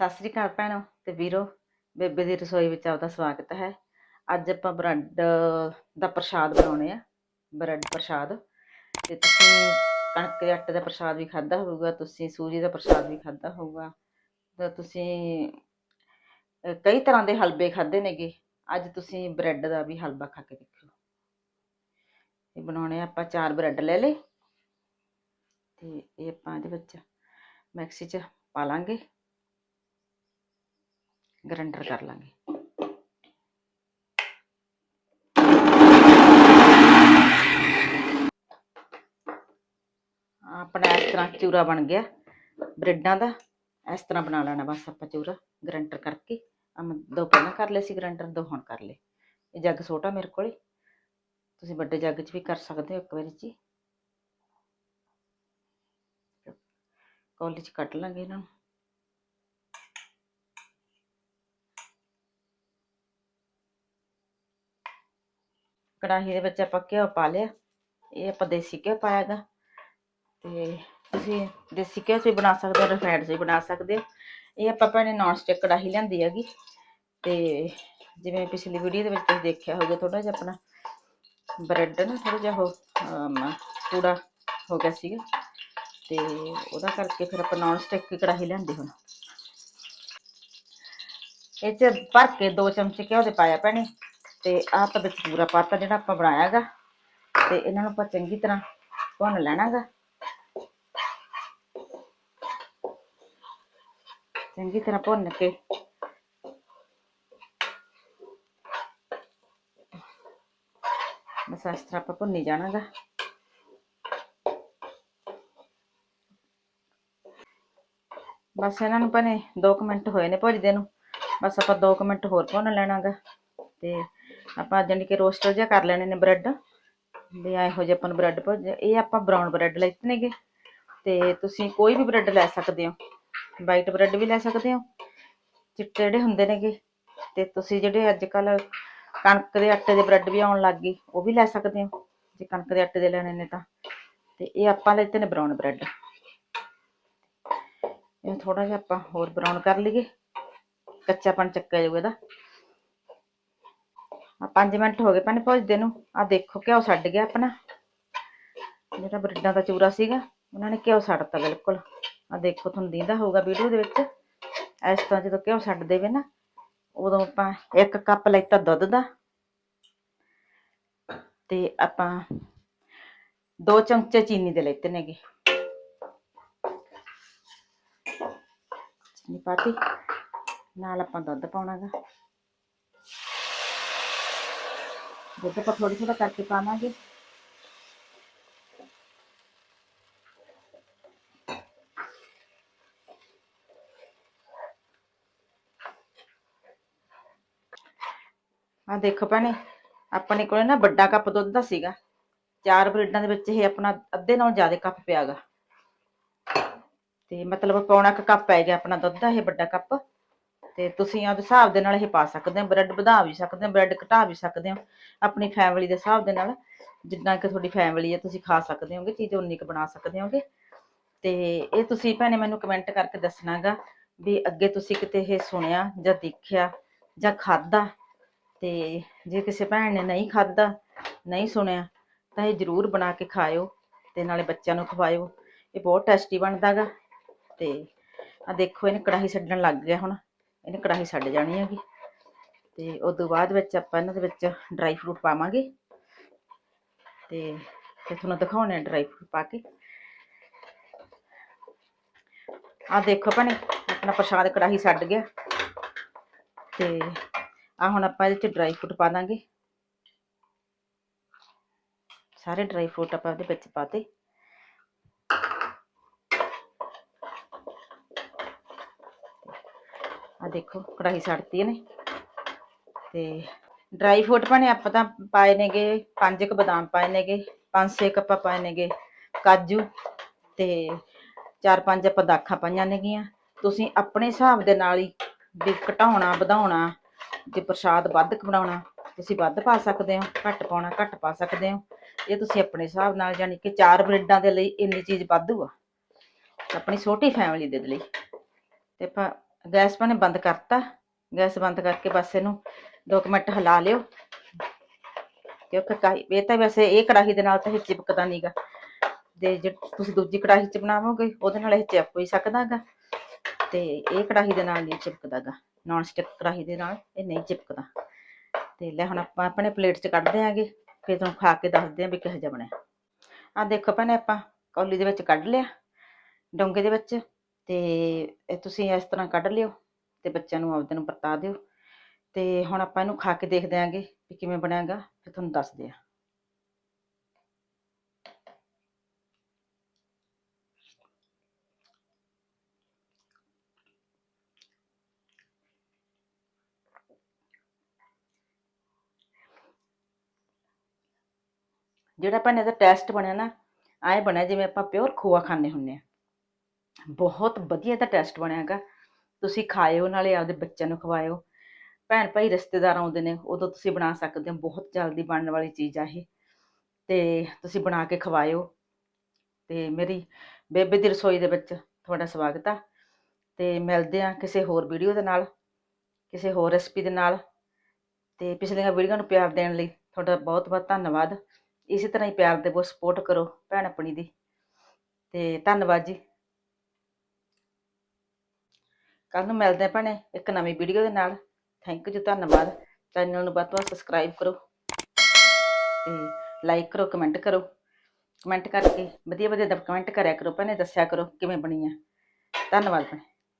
ਸਤਿ ਸ੍ਰੀ ਅਕਾਲ ਭੈਣੋ ਤੇ ਵੀਰੋ, ਬੇਬੇ ਦੀ ਰਸੋਈ ਵਿੱਚ ਆਪਦਾ ਸਵਾਗਤ ਹੈ। ਅੱਜ ਆਪਾਂ ਬ੍ਰੈਡ ਦਾ ਪ੍ਰਸ਼ਾਦ ਬਣਾਉਣੇ ਆ, ਬ੍ਰੈਡ ਪ੍ਰਸ਼ਾਦ। ਤੇ ਤੁਸੀਂ ਕਣਕ ਦੇ ਆਟੇ ਦਾ ਪ੍ਰਸ਼ਾਦ ਵੀ ਖਾਦਾ ਹੋਊਗਾ, ਤੁਸੀਂ ਸੂਜੀ ਦਾ ਪ੍ਰਸ਼ਾਦ ਵੀ ਖਾਦਾ ਹੋਊਗਾ। ਤਾਂ ਤੁਸੀਂ ਕਈ ਤਰ੍ਹਾਂ ਦੇ ਹਲਵੇ ਖਾਦੇ ਨੇਗੇ, ਅੱਜ ਤੁਸੀਂ ਬ੍ਰੈਡ ਦਾ ਵੀ ਹਲਵਾ ਖਾ ਕੇ ਦੇਖਿਓ ਇਹ ਬਣਾਉਣੇ ਆ ਆਪਾਂ ਚਾਰ ਬ੍ਰੈਡ ਲੈ ਲਏ। ਤੇ ਇਹ ਆਪਾਂ ਇਹਦੇ ਵਿੱਚ ਮਿਕਸੀ 'ਚ ਪਾ ਲਾਂਗੇ। ਗ੍ਰਾਈਂਡਰ ਕਰ ਲਾਂਗੇ। ਆਪਣਾ ਇਸ ਤਰ੍ਹਾਂ ਚੂਰਾ ਬਣ ਗਿਆ, ਬ੍ਰੈਡਾਂ ਦਾ। ਇਸ ਤਰ੍ਹਾਂ ਬਣਾ ਲੈਣਾ ਬਸ ਆਪਾਂ ਚੂਰਾ ਗ੍ਰਾਈਂਡਰ ਕਰਕੇ। ਆ ਦੋ ਪਹਿਲਾਂ ਕਰ ਲਏ ਸੀ ਗ੍ਰਾਈਂਡਰ ਦੋ ਹੁਣ ਕਰ ਲਏ। ਇਹ ਜੱਗ ਛੋਟਾ ਮੇਰੇ ਕੋਲੇ। ਤੁਸੀਂ ਵੱਡੇ ਜੱਗ 'ਚ ਵੀ ਕਰ ਸਕਦੇ ਹੋ ਇੱਕ ਵਾਰੀ ਜੀ। ਹੀ 'ਚ ਕੱਟ ਲਾਂਗੇ ਇਹਨਾਂ ਨੂੰ। ਕੜਾਹੀ ਦੇ ਵਿੱਚ ਆਪਾਂ ਘਿਓ ਪਾ ਲਿਆ। ਇਹ ਆਪਾਂ ਦੇਸੀ ਘਿਓ ਪਾਇਆਗਾ ਤੇ ਤੁਸੀਂ ਦੇਸੀ ਘਿਓ 'ਚ ਵੀ ਬਣਾ ਸਕਦੇ ਹੋ ਰਿਫਾਈਂਡ 'ਚ ਵੀ ਬਣਾ ਸਕਦੇ ਹੋ। ਇਹ ਆਪਾਂ ਭੈਣੇ ਨੌਨ ਸਟਿਕ ਕੜਾਹੀ ਲਿਆਂਦੀ ਹੈਗੀ। ਤੇ ਜਿਵੇਂ ਪਿਛਲੀ ਵੀਡੀਓ ਦੇ ਵਿੱਚ ਤੁਸੀਂ ਦੇਖਿਆ ਹੋਊਗਾ ਥੋੜਾ ਜਿਹਾ ਆਪਣਾ ਬ੍ਰੈਡ ਨਾ ਥੋੜਾ ਜਿਹਾ ਉਹ ਕੂੜਾ ਹੋ ਗਿਆ ਸੀਗਾ। ਤੇ ਉਹਦਾ ਕਰਕੇ ਫਿਰ ਆਪਾਂ ਨੌਨ ਸਟਿਕ ਕੜਾਹੀ ਲਿਆਂਦੀ ਹੁਣ। ਇਹ ਚ ਭਰ ਕੇ ਦੋ ਚਮਚੇ ਘਿਓ ਦੇ ਪਾਇਆ ਭੈਣੇ। ਤੇ ਆਹ ਆਪਾਂ ਵਿੱਚ ਪੂਰਾ ਪਾਤਾ ਜਿਹੜਾ ਆਪਾਂ ਬਣਾਇਆਗਾ, ਤੇ ਇਹਨਾਂ ਨੂੰ ਆਪਾਂ ਚੰਗੀ ਤਰ੍ਹਾਂ ਭੁੰਨ ਲੈਣਾਗਾ। ਚੰਗੀ ਤਰ੍ਹਾਂ ਭੁੰਨ ਕੇ ਬਸ ਇਸ ਤਰ੍ਹਾਂ ਆਪਾਂ ਭੁੰਨੀ ਜਾਣਾਗਾ। ਬਸ ਇਹਨਾਂ ਨੂੰ ਭਨੇ 2 ਮਿੰਟ ਹੋਏ ਨੇ ਭੁੱਜਦੇ ਨੂੰ, ਬਸ ਆਪਾਂ 2 ਮਿੰਟ ਹੋਰ ਭੁੰਨ ਲੈਣਾਗਾ, ਤੇ ਆਪਾਂ ਜਾਣੀ ਕਿ ਰੋਸਟਰ ਜਿਹਾ ਕਰ ਲੈਣੇ ਨੇ ਬ੍ਰੈਡ ਵੀ ਇਹੋ ਜਿਹੇ ਆਪਾਂ ਨੂੰ ਬ੍ਰੈਡ ਭੁੱਜ ਇਹ ਆਪਾਂ ਬਰਾਊਨ ਬ੍ਰੈਡ ਲੈਤੇ ਨੇਗੇ। ਤੇ ਤੁਸੀਂ ਕੋਈ ਵੀ ਬ੍ਰੈਡ ਲੈ ਸਕਦੇ ਹੋ। ਵਾਈਟ ਬ੍ਰੈਡ ਵੀ ਲੈ ਸਕਦੇ ਹੋ। ਚਿੱਟੇ ਜਿਹੜੇ ਹੁੰਦੇ ਨੇਗੇ। ਤੇ ਤੁਸੀਂ ਜਿਹੜੇ ਅੱਜ ਕੱਲ ਕਣਕ ਦੇ ਆਟੇ ਦੇ ਬ੍ਰੈਡ ਵੀ ਆਉਣ ਲੱਗ ਗਏ ਉਹ ਵੀ ਲੈ ਸਕਦੇ ਹੋ। ਜੇ ਕਣਕ ਦੇ ਆਟੇ ਦੇ ਲੈਣੇ ਨੇ ਤਾਂ। ਤੇ ਇਹ ਆਪਾਂ ਲੈਤੇ ਨੇ ਬਰਾਊਨ ਬ੍ਰੈਡ ਇਹ ਥੋੜਾ ਜਿਹਾ ਆਪਾਂ ਹੋਰ ਬਰਾਊਨ ਕਰ ਲਈਏ। ਕੱਚਾਪਣ ਚੱਕਿਆ ਜਾਊਗਾ ਇਹਦਾ। ਆ 5 ਮਿੰਟ ਹੋ ਗਏ ਭੈਣੇ, ਭੁੱਜਦੇ ਨੂੰ। ਆ ਦੇਖੋ, ਘਿਓ ਛੱਡ ਗਿਆ ਆਪਣਾ। ਜਿਹੜਾ ਬ੍ਰੈਡਾਂ ਦਾ ਚੂਰਾ ਸੀਗਾ, ਉਹਨਾਂ ਨੇ ਘਿਓ ਛੱਡਤਾ ਬਿਲਕੁਲ। ਆ ਦੇਖੋ, ਤੁਹਾਨੂੰ ਦਿੰਦਾ ਹੋਊਗਾ ਵੀਡੀਓ ਦੇ ਵਿੱਚ। ਇਸ ਤਰ੍ਹਾਂ ਜਦੋਂ ਘਿਓ ਛੱਡ ਦੇਵੇ ਨਾ, ਉਦੋਂ ਆਪਾਂ ਇੱਕ ਕੱਪ ਲੈਤਾ ਦੁੱਧ ਦਾ। ਤੇ ਆਪਾਂ ਦੋ ਚਮਚੇ ਚੀਨੀ ਦੇ ਲੈਤੇ ਨੇਗੇ। ਚੀਨੀ ਪਾਤੀ। ਨਾਲ ਆਪਾਂ ਦੁੱਧ ਪਾਉਣਾਗਾ। ਦੁੱਧ ਆਪਾਂ ਥੋੜਾ ਥੋੜਾ ਕਰਕੇ ਪਾਵਾਂਗੇ। ਆ ਦੇਖੋ ਭੈਣੇ, ਆਪਣੇ ਕੋਲੇ ਨਾ ਵੱਡਾ ਕੱਪ ਦੁੱਧ ਦਾ ਸੀਗਾ। ਚਾਰ ਬ੍ਰੈਡਾਂ ਦੇ ਵਿੱਚ ਇਹ ਆਪਣਾ ਅੱਧੇ ਨਾਲੋਂ ਜ਼ਿਆਦਾ ਕੱਪ ਪਿਆਗਾ। ਤੇ ਮਤਲਬ ਪੌਣਾ ਕੱਪ ਪੈ ਗਿਆ ਆਪਣਾ ਦੁੱਧ ਦਾ, ਇਹ ਵੱਡਾ ਕੱਪ। ਤੇ ਤੁਸੀਂ ਆਪਦੇ ਹਿਸਾਬ ਦੇ ਨਾਲ ਇਹ ਪਾ ਸਕਦੇ ਹੋ, ਬ੍ਰੈਡ ਵਧਾ ਵੀ ਸਕਦੇ ਹੋ, ਬ੍ਰੈਡ ਘਟਾ ਵੀ ਸਕਦੇ ਹੋ, ਆਪਣੀ ਫੈਮਿਲੀ ਦੇ ਹਿਸਾਬ ਦੇ ਨਾਲ ਜਿੰਨਾ ਕਿ ਤੁਹਾਡੀ ਫੈਮਿਲੀ ਹੈ, ਤੁਸੀਂ ਖਾ ਸਕਦੇ ਹੋਗੇ, ਚੀਜ਼ ਉਨੀ ਕੁ ਬਣਾ ਸਕਦੇ ਹੋਗੇ। ਤੇ ਇਹ ਤੁਸੀਂ ਭੈਣੇ ਮੈਨੂੰ ਕਮੈਂਟ ਕਰਕੇ ਦੱਸਣਾਗਾ ਵੀ ਅੱਗੇ ਤੁਸੀਂ ਕਿਤੇ ਇਹ ਸੁਣਿਆ ਜਾਂ ਦੇਖਿਆ ਜਾਂ ਖਾਦਾ ਤੇ ਜੇ ਕਿਸੇ ਭੈਣ ਨੇ ਨਹੀਂ ਖਾਦਾ ਨਹੀਂ ਸੁਣਿਆ, ਤਾਂ ਇਹ ਜ਼ਰੂਰ ਬਣਾ ਕੇ ਖਾਇਓ ਤੇ ਨਾਲੇ ਬੱਚਿਆਂ ਨੂੰ ਖਵਾਇਓ। ਇਹ ਬਹੁਤ ਟੇਸਟੀ ਬਣਦਾਗਾ ਤੇ ਆ ਦੇਖੋ, ਇਹਨੇ ਕੜਾਹੀ ਛੱਡਣ ਲੱਗ ਗਿਆ ਹੁਣ। ਇਹਨੇ ਕੜਾਹੀ ਛੱਡ ਜਾਣੀ ਹੈਗੀ। ਤੇ ਉਸ ਤੋਂ ਬਾਅਦ ਵਿੱਚ ਆਪਾਂ ਇਹਨਾਂ ਦੇ ਵਿੱਚ ਡਰਾਈ ਫਰੂਟ ਪਾਵਾਂਗੇ। ਤੇ ਫਿਰ ਤੁਹਾਨੂੰ ਦਿਖਾਉਣੇ ਆ ਡਰਾਈ ਫਰੂਟ ਪਾ ਕੇ। ਆ ਦੇਖੋ ਭੈਣੇ, ਆਪਣਾ ਪ੍ਰਸ਼ਾਦ ਕੜਾਹੀ ਛੱਡ ਗਿਆ। ਤੇ ਆ ਹੁਣ ਆਪਾਂ ਇਹਦੇ ਚ ਡਰਾਈ ਫਰੂਟ ਪਾ ਦਾਂਗੇ। ਸਾਰੇ ਡਰਾਈ ਫਰੂਟ ਆਪਾਂ ਉਹਦੇ ਵਿੱਚ ਪਾਤੇ। ਆ ਦੇਖੋ, ਕੜਾਹੀ ਛੱਡਤੀ ਇਹਨੇ। ਤੇ ਡਰਾਈ ਫਰੂਟ ਪਾਣੇ ਆਪਾਂ ਤਾਂ ਪਾਏ ਨੇਗੇ, ਪੰਜ ਕੁ ਬਦਾਮ ਪਾਏ ਨੇਗੇ, ਪੰਜ ਛੇ ਕੁ ਆਪਾਂ ਪਾਏ ਨੇਗੇ, ਕਾਜੂ ਤੇ ਚਾਰ ਪੰਜ ਆਪਾਂ ਦਾਖਾਂ ਪਾਈਆਂ ਨੇਗੀਆਂ। ਤੁਸੀਂ ਆਪਣੇ ਹਿਸਾਬ ਦੇ ਨਾਲ ਹੀ ਵੀ ਘਟਾਉਣਾ, ਵਧਾਉਣਾ ਜੇ ਪ੍ਰਸ਼ਾਦ ਵੱਧ ਕੁ ਬਣਾਉਣਾ, ਤੁਸੀਂ ਵੱਧ ਪਾ ਸਕਦੇ ਹੋ, ਘੱਟ ਪਾਉਣਾ, ਘੱਟ ਪਾ ਸਕਦੇ ਹੋ। ਇਹ ਤੁਸੀਂ ਆਪਣੇ ਹਿਸਾਬ ਨਾਲ ਯਾਨੀ ਕਿ ਚਾਰ ਬ੍ਰੈਡਾਂ ਦੇ ਲਈ ਇੰਨੀ ਚੀਜ਼ ਵਾਧੂ ਆ। ਆਪਣੀ ਛੋਟੀ ਫੈਮਿਲੀ ਦੇ ਲਈ। ਤੇ ਆਪਾਂ ਗੈਸ ਭੈਣੇ ਬੰਦ ਕਰਤਾ। ਗੈਸ ਬੰਦ ਕਰਕੇ ਬਸ ਇਹਨੂੰ 2 ਮਿੰਟ ਹਿਲਾ ਲਿਓ। ਕਿਉਂਕਿ ਕੜਾਹੀ, ਇਹ ਤਾਂ ਵੈਸੇ ਇਹ ਕੜਾਹੀ ਦੇ ਨਾਲ ਤਾਂ ਇਹ ਚਿਪਕਦਾ ਨਹੀਂਗਾ ਤੇ ਜੇ ਤੁਸੀਂ ਦੂਜੀ ਕੜਾਹੀ 'ਚ ਬਣਾਵੋਗੇ, ਉਹਦੇ ਨਾਲ ਇਹ ਚਿਪਕ ਵੀ ਸਕਦਾਗਾ। ਤੇ ਇਹ ਕੜਾਹੀ ਦੇ ਨਾਲ ਨਹੀਂ ਚਿਪਕਦਾਗਾ। ਨੌਨ ਸਟਿਕ ਕੜਾਹੀ ਦੇ ਨਾਲ ਇਹ ਨਹੀਂ ਚਿਪਕਦਾ। ਤੇ ਲੈ ਹੁਣ ਆਪਾਂ ਆਪਣੇ ਪਲੇਟ 'ਚ ਕੱਢਦੇ ਦਿਆਂਗੇ ਫਿਰ ਤੁਹਾਨੂੰ ਖਾ ਕੇ ਦੱਸਦੇ ਆਂ ਵੀ ਕਿਹੋ ਜਿਹਾ ਬਣਿਆ। ਆ ਦੇਖੋ ਭੈਣੇ ਆਪਾਂ, ਕੌਲੀ ਦੇ ਵਿੱਚ ਕੱਢ ਲਿਆ। ਡੋਂਗੇ ਦੇ ਵਿੱਚ। ਤੇ ਇਹ ਤੁਸੀਂ ਇਸ ਤਰ੍ਹਾਂ ਕੱਢ ਲਿਓ ਤੇ ਬੱਚਿਆਂ ਨੂੰ ਆਪਦੇ ਨੂੰ ਪਰਤਾ ਦਿਓ ਤੇ ਹੁਣ ਆਪਾਂ ਇਹਨੂੰ ਖਾ ਕੇ ਦੇਖ ਦਿਆਂਗੇ ਵੀ ਕਿਵੇਂ ਬਣਿਆਗਾ, ਫਿਰ ਤੁਹਾਨੂੰ ਦੱਸਦੇ ਆ। ਜਿਹੜਾ ਭੈਣੇ ਇਹਦਾ ਟੈਸਟ ਬਣਿਆ ਨਾ ਐਂ ਬਣਿਆ ਜਿਵੇਂ ਆਪਾਂ ਪਿਓਰ ਖੋਆ ਖਾਂਦੇ ਹੁੰਨੇ ਆ। ਬਹੁਤ ਵਧੀਆ ਇਹਦਾ ਟੈਸਟ ਬਣਿਆਗਾ ਤੁਸੀਂ ਖਾਇਓ, ਨਾਲੇ ਆਪਦੇ ਬੱਚਿਆਂ ਨੂੰ ਖਵਾਇਓ। ਭੈਣ ਭਾਈ ਰਿਸ਼ਤੇਦਾਰ ਆਉਂਦੇ ਨੇ, ਉਦੋਂ ਤੁਸੀਂ ਬਣਾ ਸਕਦੇ ਹੋ। ਬਹੁਤ ਜਲਦੀ ਬਣਨ ਵਾਲੀ ਚੀਜ਼ ਆ ਇਹ। ਤੇ ਤੁਸੀਂ ਬਣਾ ਕੇ ਖਵਾਇਓ। ਤੇ ਮੇਰੀ ਬੇਬੇ ਦੀ ਰਸੋਈ ਦੇ ਵਿੱਚ ਤੁਹਾਡਾ ਸਵਾਗਤ ਆ। ਤੇ ਮਿਲਦੇ ਆ ਕਿਸੇ ਹੋਰ ਵੀਡੀਓ ਦੇ ਨਾਲ, ਕਿਸੇ ਹੋਰ ਰੈਸਪੀ ਦੇ ਨਾਲ। ਤੇ ਪਿਛਲੀਆਂ ਵੀਡੀਓ ਨੂੰ ਪਿਆਰ ਦੇਣ ਲਈ ਤੁਹਾਡਾ ਬਹੁਤ ਬਹੁਤ ਧੰਨਵਾਦ। ਇਸੇ ਤਰ੍ਹਾਂ ਹੀ ਪਿਆਰ ਦਿਵੋ ਸਪੋਰਟ ਕਰੋ ਭੈਣ ਆਪਣੀ ਦੀ। ਤੇ ਧੰਨਵਾਦ ਜੀ। ਕੱਲ ਨੂੰ ਮਿਲਦੇ ਆ ਭੈਣੇ ਇੱਕ ਨਵੀਂ ਵੀਡੀਓ ਦੇ ਨਾਲ। ਥੈਂਕ ਯੂ ਜੀ, ਧੰਨਵਾਦ। ਚੈਨਲ ਨੂੰ ਵੱਧ ਤੋਂ ਵੱਧ ਸਬਸਕ੍ਰਾਈਬ ਕਰੋ ਤੇ ਲਾਈਕ ਕਰੋ ਕਮੈਂਟ ਕਰੋ। ਕਮੈਂਟ ਕਰਕੇ ਵਧੀਆ ਵਧੀਆ ਦਾ ਕਮੈਂਟ ਕਰਿਆ ਕਰੋ ਭੈਣੇ, ਦੱਸਿਆ ਕਰੋ ਕਿਵੇਂ ਬਣੀ ਆ। ਧੰਨਵਾਦ ਭੈਣੇ।